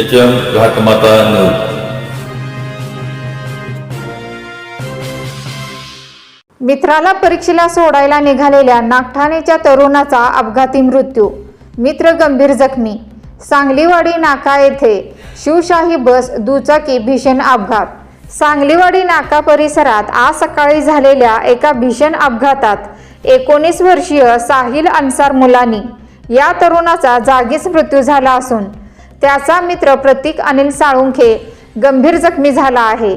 H M घाटमाता news मित्राला परीक्षेला सोडायला निघालेल्या नागठाणेच्या तरुणाचा अपघाती मृत्यू. मित्र गंभीर जखमी. सांगलीवाडी नाका येथे शिवशाही बस दुचाकी भीषण अपघात. सांगलीवाडी नाका परिसरात आज सकाळी झालेल्या एका भीषण अपघातात एकोणीस वर्षीय साहिल अन्सार मुलानी या तरुणाचा जागीच मृत्यू झाला असून त्याचा मित्र प्रतीक अनिल साळुंखे गंभीर जखमी झाला आहे.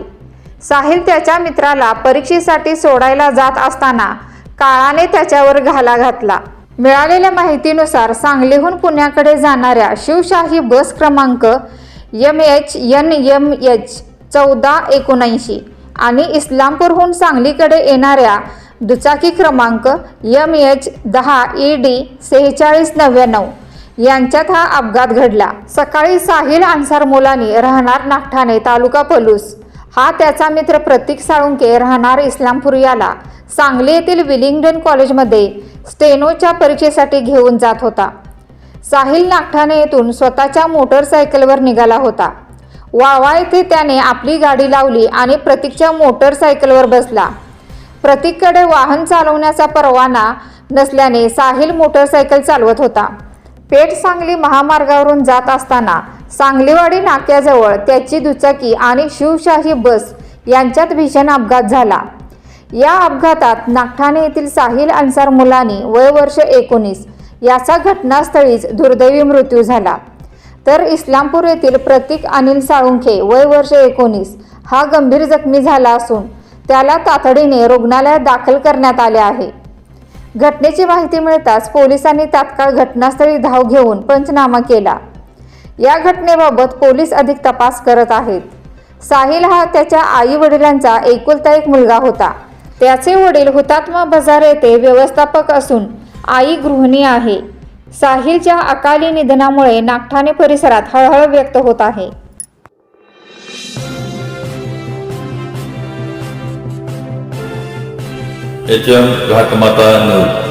साहिल त्याच्या मित्राला परीक्षेसाठी सोडायला जात असताना काळाने त्याच्यावर घाला घातला. मिळालेल्या माहितीनुसार सांगलीहून पुण्याकडे जाणाऱ्या शिवशाही बस क्रमांक M H N M H चौदा एकोणऐंशी आणि इस्लामपूरहून सांगलीकडे येणाऱ्या दुचाकी क्रमांक एम एच दहा ई डी सेहेचाळीस नव्याण्णव यांच्यात हा अपघात घडला. सकाळी साहिल अन्सार मुलानी राहणार नागठाणे तालुका पलूस. हा त्याचा मित्र प्रतीक साळुंके राहणार इस्लामपूर याला. सांगली येथील विलिंग्डन कॉलेजमध्ये स्टेनोच्या परीक्षेसाठी घेऊन जात होता. साहिल नागठाणे येथून स्वतःच्या मोटरसायकलवर निघाला होता. वावा येथे त्याने आपली गाडी लावली आणि प्रतीकच्या मोटरसायकलवर बसला. प्रतीककडे वाहन चालवण्याचा परवाना नसल्याने साहिल मोटरसायकल चालवत होता. पेठ सांगली महामार्गावरून जात असताना सांगलीवाडी नाक्याजवळ त्याची दुचाकी आणि शिवशाही बस यांच्यात भीषण अपघात झाला. या अपघातात नागठाणे येथील साहिल अन्सार मुलानी वय वर्ष एकोणीस याचा घटनास्थळीच दुर्दैवी मृत्यू झाला. तर इस्लामपूर येथील प्रतीक अनिल साळुंखे वय वर्ष एकोणीस हा गंभीर जखमी झाला असून त्याला तातडीने रुग्णालयात दाखल करण्यात आले आहे. घटनेची माहिती मिळताच पोलिसांनी तात्काळ घटनास्थळी धाव घेऊन पंचनामा केला. या घटनेबाबत पोलीस अधिक तपास करत आहेत. साहिल हा त्याच्या आई वडिलांचा एकुलता एक मुलगा होता. त्याचे वडील हुतात्मा बाजार येथे व्यवस्थापक असून आई गृहिणी आहे. साहिलच्या अकाली निधनामुळे नागठाणे परिसरात हळहळ व्यक्त होत आहे. H M घाटमाता news